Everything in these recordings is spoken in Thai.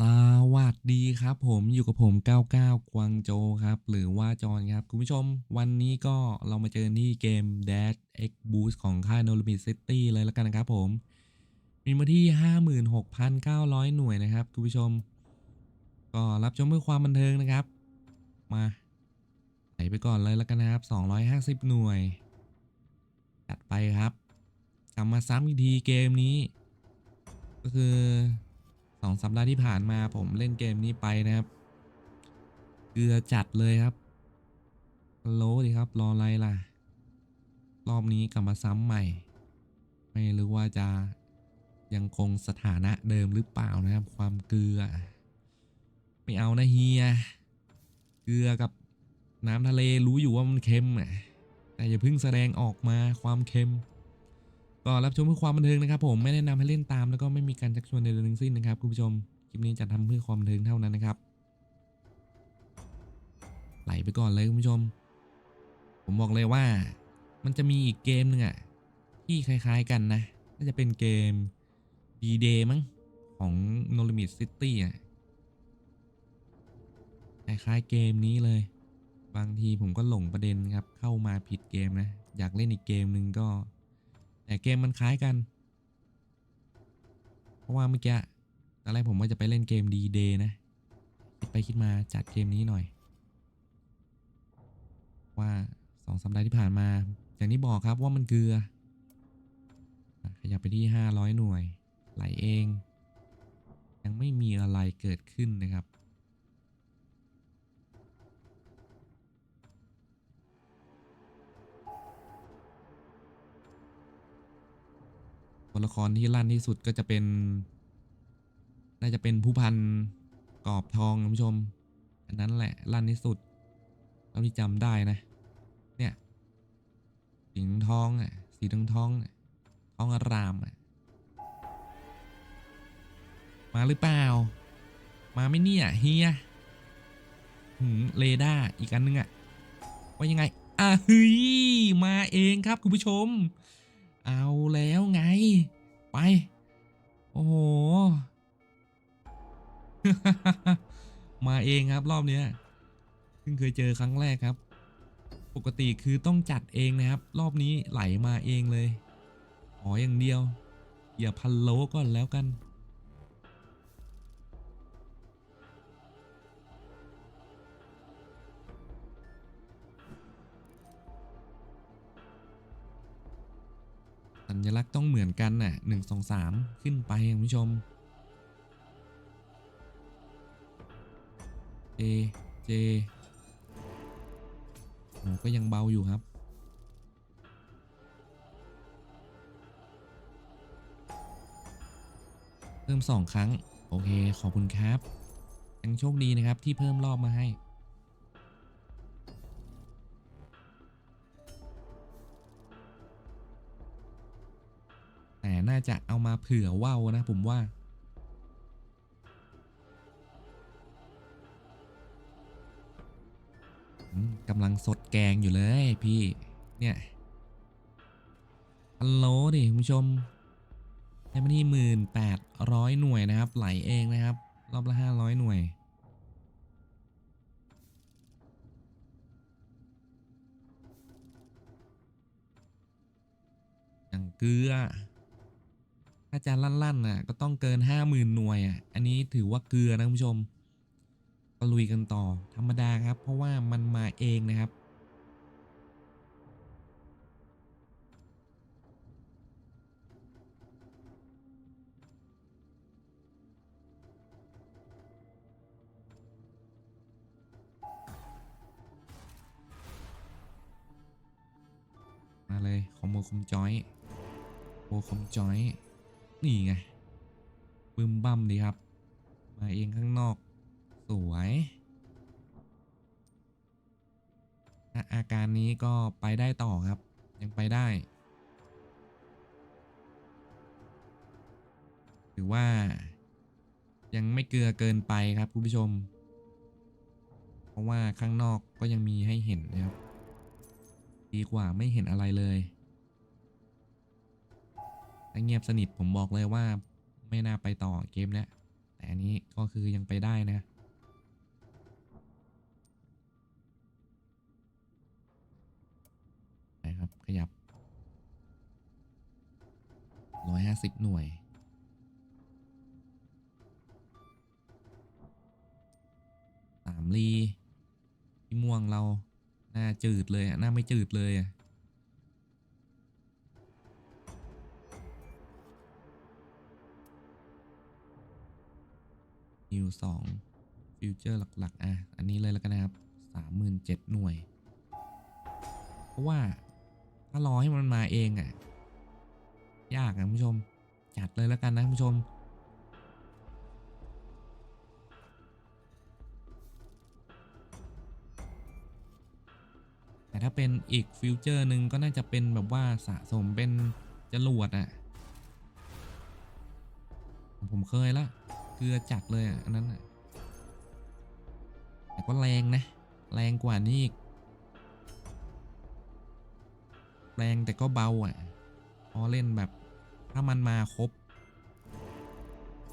สวัสดีครับผมอยู่กับผม99กวางโจครับ หรือว่าจอนครับ คุณผู้ชมวันนี้ก็เรามาเจอที่เกม Dash X Boost ของค่าย No Limit City เลยแล้วกันนะครับผม มีมาที่ 56,900 หน่วยนะครับ คุณผู้ชม ก็รับชมเพื่อความบันเทิงนะครับ มาไหลไปก่อนเลยแล้วกันนะครับ 250 หน่วย จัดไปครับกลับมาซ้ำอีกทีเกมนี้ ก็คือ สองสัปดาห์ที่ผ่านมาผมเล่นเกมนี้ไปนะครับ เกลือจัดเลยครับโลดิครับ รออะไรล่ะ รอบนี้กลับมาซ้ำใหม่ ไม่รู้ว่าจะยังคงสถานะเดิมหรือเปล่านะครับ ความเกลือ ไม่เอานะเฮีย เกลือกับน้ำทะเลรู้อยู่ว่ามันเค็มอะแต่อย่าเพิ่งแสดงออกมาความเค็ม ก็รับชมเพื่อความบันเทิงนะครับผมไม่แนะนำให้เล่นตามแล้วก็ไม่มีการชักชวนใดๆทั้งสิ้นนะครับคุณผู้ชมคลิปนี้จะทำเพื่อความบันเทิงเท่านั้นนะครับไหลไปก่อนเลยคุณผู้ชม ผมบอกเลยว่า มันจะมีอีกเกมหนึ่งอะที่คล้ายๆกันนะน่าจะเป็นเกม D-Day มั้งของ No Limit City อะคล้ายๆเกมนี้เลย บางทีผมก็หลงประเด็นครับเข้ามาผิดเกมนะ อยากเล่นอีกเกมหนึ่งก็ แต่เกมมันคล้ายกัน เพราะว่าเมื่อกี้ตอนแรกผมว่าจะไปเล่นเกม D-Day นะ คิดไปคิดมาจัดเกมนี้หน่อย ว่าสองสัปดาห์ที่ผ่านมา อย่างที่บอกครับว่ามันเกลืออะขยับไปที่ 500 หน่วย ไหลเอง ยังไม่มีอะไรเกิดขึ้นนะครับ ตัวละครที่ลั่นที่สุดก็จะเป็น น่าจะเป็นผู้พันกรอบทองคุณผู้ชม อันนั้นแหละลั่นที่สุดเท่าที่จำได้นะ เนี่ยสีทองอะสีทองทองอะทองอารามอะมาหรือเปล่า มาไม่เนี่ยเฮียหืมเรดาร์อีกอันนึงอะว่ายังไงอะเฮ้ยมาเองครับคุณผู้ชม เอาแล้วไง ไป โอ้โห มาเองครับรอบเนี้ยเพิ่งเคยเจอครั้งแรกครับ ปกติคือต้องจัดเองนะครับ รอบนี้ไหลมาเองเลย อ๋ออย่างเดียว อย่าพันโลก่อนแล้วกัน สัญลักษณ์ต้องเหมือนกันน่ะหนึ่งสองสามขึ้นไปคุณผู้ชม J J โอ้ก็ยังเบาอยู่ครับ เพิ่มสองครั้ง โอเค ขอบคุณครับ ยังโชคดีนะครับที่เพิ่มรอบมาให้ จะเอามาเผื่อว่าวนะผมว่าอกำลังสดแกงอยู่เลยพี่ เนี่ยฮัลโหลดิคุณผู้ชมให้มาที่หมื่นแปดร้อยหน่วยนะครับ ไหลเองนะครับ รอบละห้าร้อยหน่วยอย่างเกลือ ถ้าจะลั่นๆน่ะก็ต้องเกินห้าหมื่นหน่วยอะอันนี้ถือว่าเกลือนะคุณผู้ชมก็ลุยกันต่อธรรมดาครับ เพราะว่ามันมาเองนะครับ มาเลยคอมโบคอมจอยโบคอมจอย นี่ไงบึมบั่มดีครับ มาเองข้างนอก สวยอะอาการนี้ก็ไปได้ต่อครับ ยังไปได้ ถือว่า ยังไม่เกลือเกินไปครับคุณผู้ชม เพราะว่าข้างนอกก็ยังมีให้เห็นนะครับ ดีกว่าไม่เห็นอะไรเลย ถ้าเงียบสนิทผมบอกเลยว่าไม่น่าไปต่อเกมเนี้ยแต่อันนี้ก็คือยังไปได้นะ นะครับ ขยับ 150 หน่วย สามลีพี่ม่วงเรา หน้าจืดเลยอะหน้าไม่จืดเลยอะ นิวสองฟิวเจอร์หลักๆ อะ อันนี้เลยแล้วกันนะครับสามหมื่นเจ็ดหน่วย เพราะว่าถ้ารอให้มันมาเองอะ ยากนะคุณผู้ชม จัดเลยแล้วกันนะคุณผู้ชม แต่ถ้าเป็นอีกฟิวเจอร์หนึ่งก็น่าจะเป็นแบบว่าสะสมเป็นจรวดอะ่ะผมเคยละ เกลือจัดเลยอะอันนั้นอะแต่ก็แรงนะ แรงกว่านี้อีกแรงแต่ก็เบาอะพอเล่นแบบ ถ้ามันมาครบ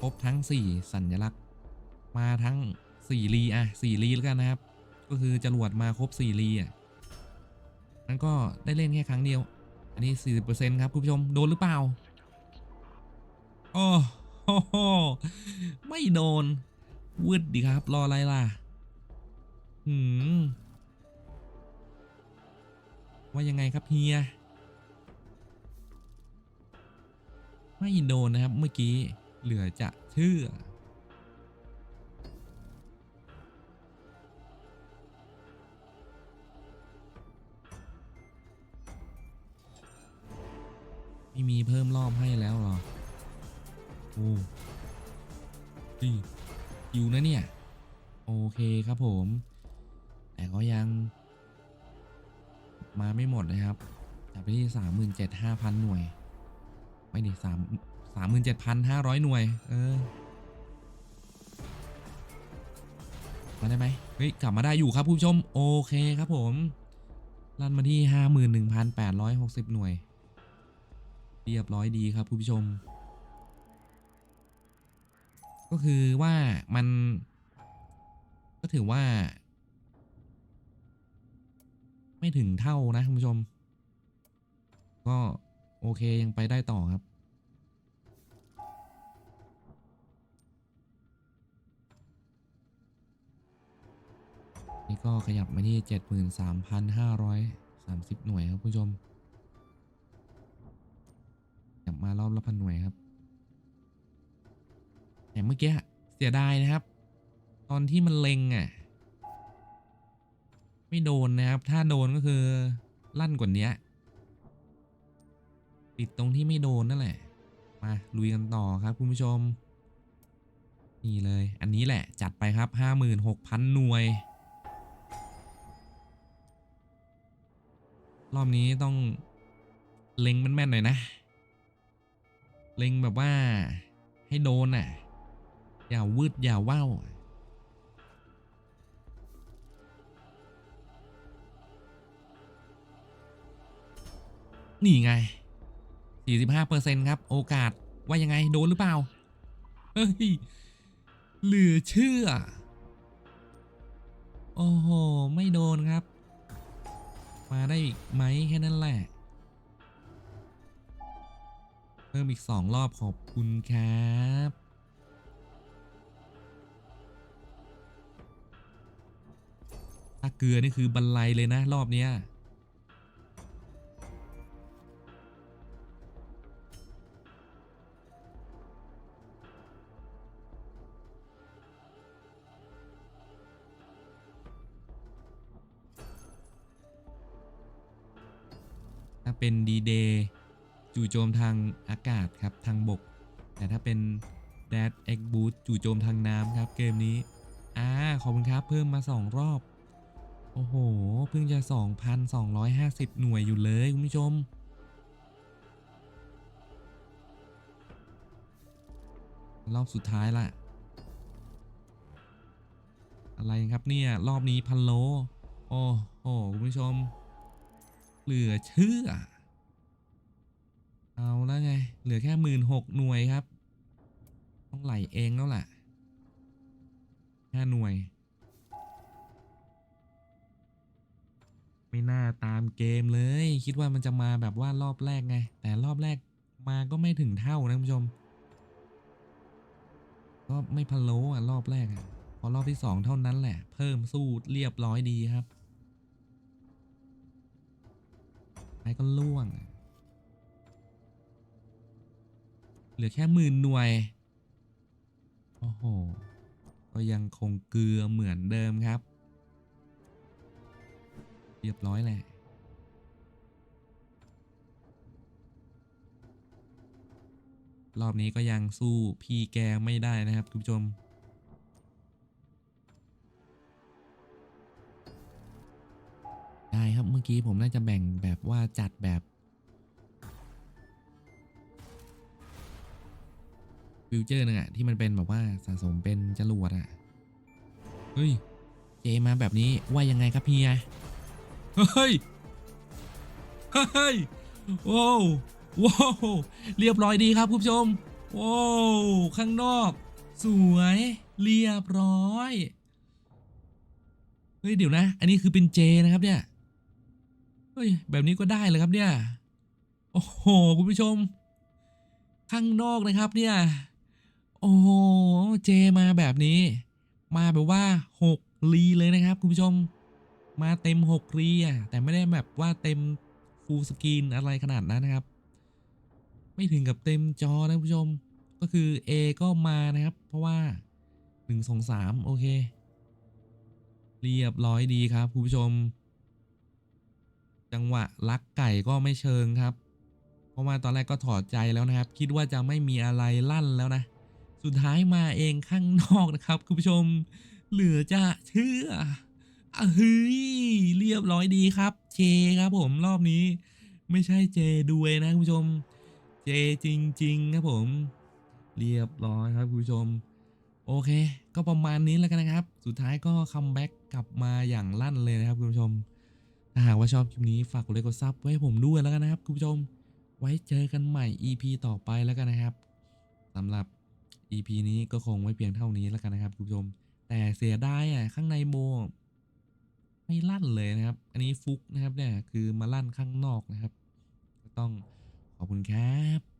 ครบทั้ง 4 สัญลักษณ์ มาทั้ง4ลีอะ4ลีแล้วกันนะครับ ก็คือจรวดมาครบ4ลีอะนั้นก็ได้เล่นแค่ครั้งเดียว อันนี้ 40%ครับ คุณผู้ชม โดนหรือเปล่า โอ้ ไม่โดนวืดดีครับ รออะไรล่ะ หืม ว่ายังไงครับเฮีย ไม่โดนนะครับเมื่อกี้ เหลือจะเชื่อ ไม่มีเพิ่มรอบให้แล้วหรอ โอ้ดีอยู่นะเนี่ย โอเคครับผม แต่ก็ยัง มาไม่หมดนะครับจับไปที่สามหมื่นเจ็ดห้าพันหน่วย ไม่ดิสามสามหมื่นเจ็ดพันห้าร้อยหน่วย เออ มาได้ไหมเฮ้ย กลับมาได้อยู่ครับผู้ชม โอเคครับผม ลั่นมาที่ห้าหมื่นหนึ่งพันแปดร้อยหกสิบหน่วย เรียบร้อยดีครับผู้ชม ก็คือว่ามันก็ถือว่า ไม่ถึงเท่านะคุณผู้ชม ก็โอเคยังไปได้ต่อครับ นี่ก็ขยับมาที่ 73,530 หน่วยครับคุณผู้ชมขยับมารอบละพันหน่วยครับ เมื่อกี้เสียดายนะครับ ตอนที่มันเล็งอะ ไม่โดนนะครับ ถ้าโดนก็คือลั่นกว่านี้ติดตรงที่ไม่โดนนั่นแหละ มาลุยกันต่อครับคุณผู้ชม นี่เลย อันนี้แหละจัดไปครับ 56,000 หน่วย รอบนี้ต้องเล็งแม่นๆหน่อยนะ เล็งแบบว่าให้โดนอะ อย่าวืดอย่าว่าวนี่ไง 45%ครับ โอกาสว่ายังไงโดนหรือเปล่า เฮ้ย เหลือเชื่อ โอ้โห ไม่โดนครับ มาได้อีกไหมแค่นั้นแหละ เพิ่มอีกสองรอบขอบคุณครับ ถ้าเกลือนี่คือบรรลัยเลยนะรอบเนี้ยถ้าเป็นดีเดย์จู่โจมทางอากาศครับทางบก แต่ถ้าเป็นแดดเอ็กบูจู่โจมทางน้ำครับเกมนี้อ่าขอบคุณครับเพิ่มมา 2 รอบ โอ้โห เพิ่งจะ 2,250 หน่วยอยู่เลยคุณผู้ชม รอบสุดท้ายละอะไรครับเนี่ย รอบนี้พันโล โอ้โหคุณผู้ชม เหลือเชื่อ เอาแล้วไง เหลือแค่หมื่นหกหน่วยครับ ต้องไหลเองแล้วล่ะห้าหน่วย ไม่น่าตามเกมเลย คิดว่ามันจะมาแบบว่ารอบแรกไง แต่รอบแรกมาก็ไม่ถึงเท่านะคุณผู้ชม ก็ไม่พะโล้อะรอบแรกอะพอรอบที่สองเท่านั้นแหละ เพิ่มสู้เรียบร้อยดีครับไอ้ก็ล่วง เหลือแค่หมื่นหน่วย โอ้โห ก็ยังคงเกลือเหมือนเดิมครับ เรียบร้อยแหละรอบนี้ก็ยังสู้พี่แกไม่ได้นะครับคุณผู้ชม ได้ครับเมื่อกี้ผมน่าจะแบ่งแบบว่าจัดแบบฟิวเจอร์นึงอะที่มันเป็นแบบว่าสะสมเป็นจรวดอะเฮ้ย เจมาแบบนี้ว่ายังไงครับเฮีย เฮ้ย เฮ้ยว้าวว้าวเรียบร้อยดีครับคุณผู้ชมว้าวข้างนอก สวย เรียบร้อย เฮ้ย เดี๋ยวนะ อันนี้คือเป็นเจนะครับเนี่ย เฮ้ย แบบนี้ก็ได้เลยครับเนี่ย โอ้โห คุณผู้ชม ข้างนอกนะครับเนี่ย โอ้โห เจมาแบบนี้ มาแบบว่าหกรีเลยนะครับคุณผู้ชม มาเต็มหกรีอะแต่ไม่ได้แบบว่าเต็มฟูลสกรีนอะไรขนาดนั้นนะครับ ไม่ถึงกับเต็มจอนะคุณผู้ชม ก็คือ A ก็มานะครับ เพราะว่าหนึ่งสองสามโอเค เรียบร้อยดีครับคุณผู้ชม จังหวะลักไก่ก็ไม่เชิงครับ เพราะว่าตอนแรกก็ถอดใจแล้วนะครับ คิดว่าจะไม่มีอะไรลั่นแล้วนะ สุดท้ายมาเองข้างนอกนะครับคุณผู้ชม เหลือจะเชื่อ เฮ้ยเรียบร้อยดีครับ เจครับผมรอบนี้ ไม่ใช่เจด้วยนะคุณผู้ชม เจจริง ๆ ครับผม เรียบร้อยครับคุณผู้ชม โอเค ก็ประมาณนี้แล้วกันนะครับ สุดท้ายก็คัมแบ็กกลับมาอย่างลั่นเลยนะครับคุณผู้ชม ถ้าหากว่าชอบคลิปนี้ฝากกดไลค์กดซับไว้ให้ผมด้วยแล้วกันนะครับคุณผู้ชม ไว้เจอกันใหม่ EP ต่อไปแล้วกันนะครับสำหรับ EP นี้ก็คงไว้เพียงเท่านี้แล้วกันนะครับคุณผู้ชม แต่เสียดายอะข้างในโบ ไม่ลั่นเลยนะครับ อันนี้ฟุกนะครับเนี่ยคือมาลั่นข้างนอกนะครับ ก็ต้องขอบคุณครับ